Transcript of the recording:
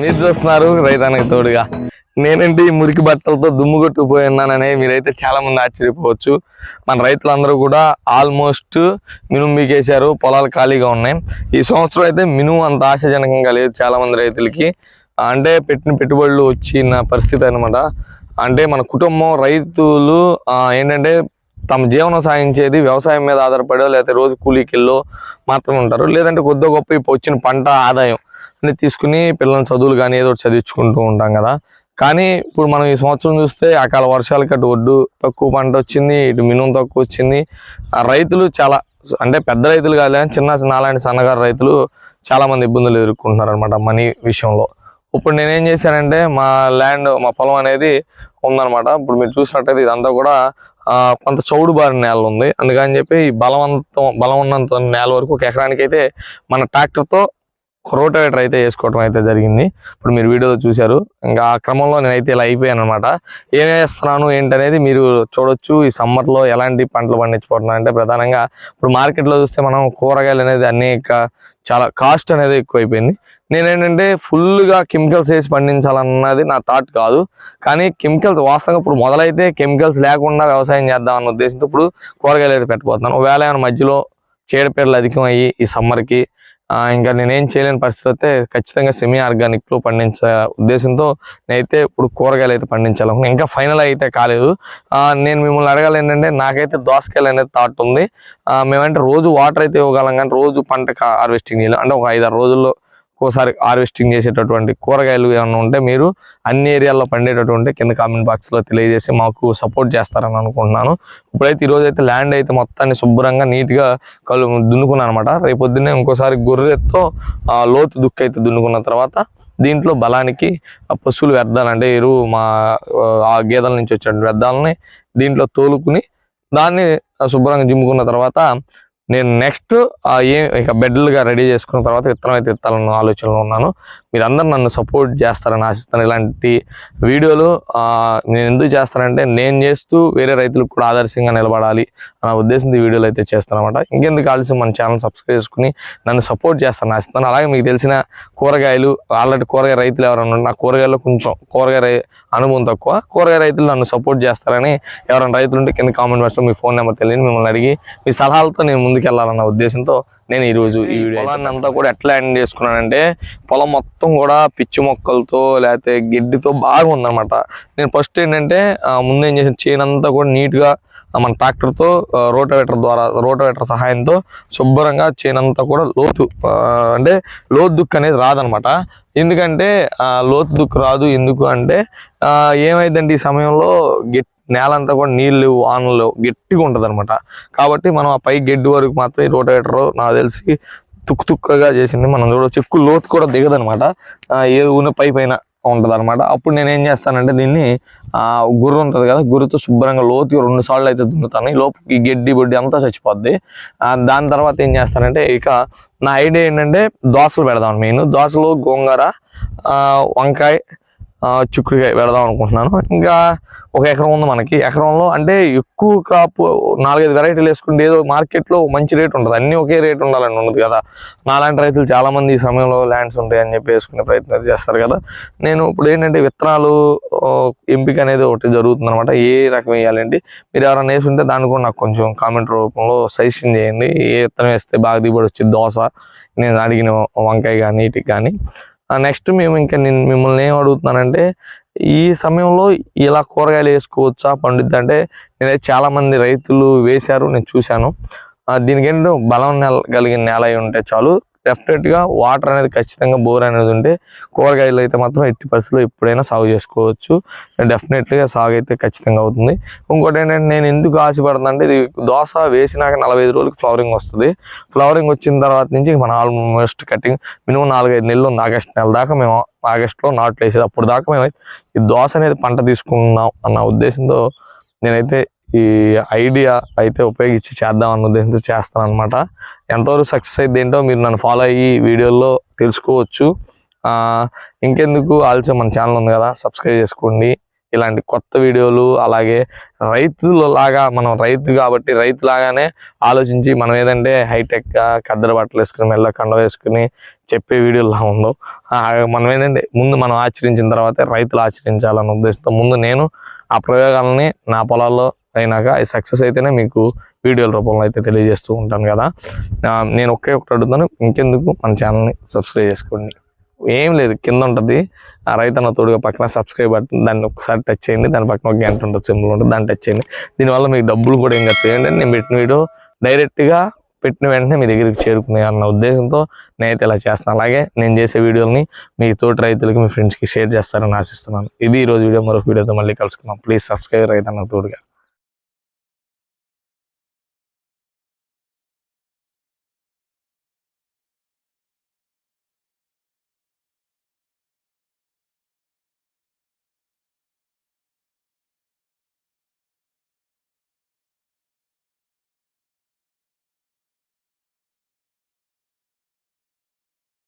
మీరు చూస్తున్నారు రైతానికి తోడుగా. నేనంటే ఈ మురికి బట్టలతో దుమ్ము కొట్టుకుపోయి ఉన్నానని మీరైతే చాలా మంది ఆశ్చర్యపోవచ్చు. మన రైతులందరూ కూడా ఆల్మోస్ట్ మినుము మీకేశారు పొలాలు ఖాళీగా ఉన్నాయి. ఈ సంవత్సరం అయితే మినుము అంత ఆశాజనకంగా లేదు చాలా మంది రైతులకి. అంటే పెట్టిన పెట్టుబడులు వచ్చిన పరిస్థితి అనమాట అంటే మన కుటుంబం రైతులు ఏంటంటే తమ జీవనం సాగించేది వ్యవసాయం మీద ఆధారపడో లేకపోతే రోజు కూలీకిల్లో మాత్రమే ఉంటారు. లేదంటే కొద్ది గొప్ప ఇప్పుడు వచ్చిన పంట ఆదాయం. అన్ని తీసుకుని పిల్లల చదువులు కానీ ఏదో చదివించుకుంటూ ఉంటాం కదా. కానీ ఇప్పుడు మనం ఈ సంవత్సరం చూస్తే అకాల వర్షాలకి అటు ఒడ్డు తక్కువ పంట వచ్చింది ఇటు మినుము తక్కువ వచ్చింది. ఆ రైతులు చాలా అంటే పెద్ద రైతులు కాదు కానీ చిన్న నాలాంటి సన్నగారు రైతులు చాలామంది ఇబ్బందులు ఎదుర్కొంటున్నారు అనమాట మనీ విషయంలో. ఇప్పుడు నేనేం చేశానంటే మా ల్యాండ్ మా పొలం అనేది ఉందన్నమాట. ఇప్పుడు మీరు చూసినట్టయితే ఇదంతా కూడా కొంత చౌడు బారిన నేల ఉంది. అందుకని చెప్పి బలవంతం బలం ఉన్నంత నేల వరకు ఒక ఎకరానికి అయితే మన ట్రాక్టర్తో రోటవేటర్ అయితే వేసుకోవడం అయితే జరిగింది. ఇప్పుడు మీరు వీడియోలో చూశారు. ఇంకా ఆ క్రమంలో నేనైతే ఇలా అయిపోయాను అనమాట ఏం వేస్తున్నాను ఏంటనేది మీరు చూడొచ్చు. ఈ సమ్మర్లో ఎలాంటి పంటలు పండించుకుంటున్నాను అంటే ప్రధానంగా ఇప్పుడు మార్కెట్లో చూస్తే మనం కూరగాయలు అనేది అనేక చాలా కాస్ట్ అనేది ఎక్కువైపోయింది. నేనేంటంటే ఫుల్గా కెమికల్స్ వేసి పండించాలన్నది నా థాట్ కాదు. కానీ కెమికల్స్ వాస్తవంగా ఇప్పుడు మొదలైతే కెమికల్స్ లేకుండా వ్యవసాయం చేద్దాం అన్న ఉద్దేశంతో ఇప్పుడు కూరగాయలు అయితే పెట్టబోతున్నాను. ఒకవేళ ఏమైనా మధ్యలో చీడపీడలు అధికం అయ్యి ఈ సమ్మర్కి ఇంకా నేనేం చేయలేని పరిస్థితి అయితే ఖచ్చితంగా సెమీ ఆర్గానిక్లో పండించే ఉద్దేశంతో నేనైతే ఇప్పుడు కూరగాయలు అయితే పండించాలనుకున్నాను ఇంకా ఫైనల్ అయితే కాలేదు. నేను మిమ్మల్ని అడగాలి ఏంటంటే నాకైతే దోసకాయలు అనేది థాట్ ఉంది. మేమంటే రోజు వాటర్ అయితే ఇవ్వగలం కానీ రోజు పంట హార్వెస్టింగ్ చేయాలి. అంటే ఒక ఐదారు రోజుల్లో ఒక్కోసారి హార్వెస్టింగ్ చేసేటటువంటి కూరగాయలు ఏమైనా ఉంటే మీరు అన్ని ఏరియాల్లో పండేటటువంటి కింద కామెంట్ బాక్స్లో తెలియజేసి మాకు సపోర్ట్ చేస్తారని అనుకుంటున్నాను. ఇప్పుడైతే ఈరోజు అయితే ల్యాండ్ అయితే మొత్తాన్ని శుభ్రంగా నీట్గా కలు దున్నుకున్నాను అనమాట రేపు ఇంకోసారి గొర్రెతో లోతు దుక్కు అయితే దున్నుకున్న తర్వాత దీంట్లో బలానికి పశువులు వ్యర్థాలంటే ఎరువు మా ఆ, గేదెల నుంచి వచ్చే వ్యర్థాలని దీంట్లో తోలుకుని దాన్ని శుభ్రంగా జిమ్ముకున్న తర్వాత నేను నెక్స్ట్ ఏం ఇక బెడ్లుగా రెడీ చేసుకున్న తర్వాత విత్తనం అయితే విత్తాలన్న ఆలోచనలో ఉన్నాను. మీరందరూ నన్ను సపోర్ట్ చేస్తారని ఆశిస్తాను ఇలాంటి వీడియోలు నేను ఎందుకు చేస్తానంటే నేను చేస్తూ వేరే రైతులకు కూడా ఆదర్శంగా నిలబడాలి. నా ఉద్దేశంతో వీడియోలు అయితే చేస్తాను ఇంకెందుకు ఆలస్యం మన ఛానల్ సబ్స్క్రైబ్ చేసుకుని నన్ను సపోర్ట్ చేస్తాను ఆశిస్తాను అలాగే మీకు తెలిసిన కూరగాయలు ఆల్రెడీ కూరగాయ రైతులు ఎవరైనా నా కూరగాయల్లో కొంచెం కూరగాయ రై- అనుభవం తక్కువ. కూరగాయ రైతులు నన్ను సపోర్ట్ చేస్తారని ఎవరైనా రైతులు ఉంటే కింద కామెంట్ బాక్స్లో మీ ఫోన్ నెంబర్ తెలియని మిమ్మల్ని అడిగి మీ సలహాలతో నేను ముందుకెళ్ళాలన్న ఉద్దేశంతో నేను ఈరోజు ఈ పొలాన్ని అంతా కూడా ఎట్లా ఎండ్ చేసుకున్నానంటే పొలం మొత్తం కూడా పిచ్చి మొక్కలతో లేకపోతే గడ్డితో బాగా ఉందన్నమాట. నేను ఫస్ట్ ఏంటంటే ముందు ఏం చేసిన చేను అంతా కూడా నీట్గా మన ట్రాక్టర్తో రోటవేటర్ ద్వారా రోటవేటర్ సహాయంతో శుభ్రంగా చేను అంతా కూడా లోతు అంటే లోతు దుక్కు అనేది రాదనమాట ఎందుకంటే ఆ, లోతు దుక్కు రాదు. ఎందుకు అంటే ఆ, ఏమైందంటే ఈ సమయంలో గట్టి నేలంతా కూడా నీళ్ళు వానలు గట్టిగా ఉంటుంది అనమాట కాబట్టి మనం ఆ పై గడ్డి వరకు మాత్రం ఈ రోటేటర్ నాకు తెలిసి తుక్కు తుక్కగా చేసింది. మనం చూడవచ్చు ఎక్కువ లోతు కూడా దిగదనమాట ఏ ఉన్న పై పైన ఉంటుంది అనమాట అప్పుడు నేను ఏం చేస్తానంటే దీన్ని ఆ గుర్రు ఉంటుంది కదా గుర్రుతో శుభ్రంగా లోతుగా రెండు సార్లు అయితే దున్నుతాను. ఈ లోపు ఈ గడ్డి బొడ్డి అంతా చచ్చిపోద్ది. దాని తర్వాత ఏం చేస్తానంటే ఇక నా ఐడియా ఏంటంటే దోసలు పెడదాం మెయిన్. దోశలు గోంగూర వంకాయ ఆ, చిక్కుడుకాయ పెడదాం అనుకుంటున్నాను. ఇంకా ఒక ఎకరం ఉంది మనకి. ఎకరంలో అంటే ఎక్కువ క్రాప్ నాలుగైదు వెరైటీలు వేసుకుంటే ఏదో మార్కెట్లో మంచి రేట్ ఉంటుంది. అన్నీ ఒకే రేట్ ఉండాలని ఉండదు కదా. నాలాంటి రైతులు చాలామంది ఈ సమయంలో ల్యాండ్స్ ఉంటాయి అని చెప్పి వేసుకునే ప్రయత్నం చేస్తారు కదా. నేను ఇప్పుడు ఏంటంటే విత్తనాలు ఎంపిక అనేది ఒకటి జరుగుతుంది అనమాట ఏ రకం వేయాలండి మీరు ఎవరైనా వేసి ఉంటే దాన్ని కూడా నాకు కొంచెం కామెంట్ రూపంలో సజెషన్ చేయండి. ఏ విత్తనం వేస్తే బాగా దిగుబడి వచ్చింది దోశ నేను అడిగిన వంకాయ కానీ వీటికి కానీ. నెక్స్ట్ మేము ఇంకా నేను మిమ్మల్ని ఏం అడుగుతున్నానంటే ఈ సమయంలో ఇలా కూరగాయలు వేసుకోవచ్చా పండుద్ది అంటే నేనైతే చాలామంది రైతులు వేశారు నేను చూశాను. దీనికేంటో దీనికి బలం నెల కలిగిన నేల ఉంటే చాలు. డెఫినెట్గా వాటర్ అనేది ఖచ్చితంగా బోర్ అనేది ఉంటే కూరగాయలు అయితే మాత్రం ఎట్టి పరిస్థితుల్లో ఎప్పుడైనా సాగు చేసుకోవచ్చు. డెఫినెట్గా సాగు అయితే ఖచ్చితంగా అవుతుంది. ఇంకోటి ఏంటంటే నేను ఎందుకు ఆశపడుతున్నా అంటే ఇది దోశ వేసినాక నలభై ఐదు రోజులకి ఫ్లవరింగ్ వస్తుంది. ఫ్లవరింగ్ వచ్చిన తర్వాత నుంచి మన ఆల్మోస్ట్ కటింగ్ మినిమం నాలుగైదు నెలలు ఉంది. ఆగస్ట్ నెల దాకా మేము ఆగస్ట్లో నాట్లు వేసేది. అప్పుడు దాకా మేము ఈ దోశ అనేది పంట తీసుకున్నాం అన్న ఉద్దేశంతో నేనైతే ఈ ఐడియా అయితే ఉపయోగించి చేద్దాం అన్న ఉద్దేశంతో చేస్తాను అనమాట ఎంతవరకు సక్సెస్ అయితే ఏంటో మీరు నన్ను ఫాలో అయ్యి వీడియోల్లో తెలుసుకోవచ్చు. ఇంకెందుకు? ఆల్సో మన ఛానల్ ఉంది కదా సబ్స్క్రైబ్ చేసుకోండి. ఇలాంటి కొత్త వీడియోలు అలాగే రైతుల లాగా మనం రైతు కాబట్టి రైతు లాగానే ఆలోచించి మనం ఏదంటే హైటెక్గా కద్దర బట్టలు వేసుకుని మెల్ల కండ వేసుకుని చెప్పే వీడియోలా ఉండవు మనం ఏంటంటే ముందు మనం ఆచరించిన తర్వాత రైతులు ఆచరించాలన్న ఉద్దేశంతో ముందు నేను ఆ ప్రయోగాలని నా పొలాల్లో అయినాక అది సక్సెస్ అయితేనే మీకు వీడియోల రూపంలో అయితే తెలియజేస్తూ ఉంటాను కదా. నేను ఒకే ఒకటి అడుగుతాను ఇంకెందుకు? మన ఛానల్ని సబ్స్క్రైబ్ చేసుకోండి. ఏం లేదు కింద ఉంటుంది. ఆ రైతన్న తోడుగా పక్కన సబ్స్క్రైబ్ బటన్ దాన్ని ఒకసారి టచ్ చేయండి. దాని పక్కన ఒక గంట ఉంటుంది సింబల్ ఉంటుంది దాన్ని టచ్ చేయండి. దీనివల్ల మీకు డబ్బులు కూడా ఏం ఖర్చు చేయండి. నేను పెట్టిన వీడియో డైరెక్ట్గా పెట్టిన వెంటనే మీ దగ్గరికి చేరుకునే అన్న ఉద్దేశంతో నేనైతే ఇలా చేస్తాను అలాగే నేను చేసే వీడియోని మీ తోటి రైతులకి మీ ఫ్రెండ్స్కి షేర్ చేస్తారని ఆశిస్తున్నాను. ఇది ఈ రోజు వీడియో మరొక వీడియోతో మళ్ళీ కలుసుకున్నాం ప్లీజ్ సబ్స్క్రైబ్ రైతన్న తోడుగా.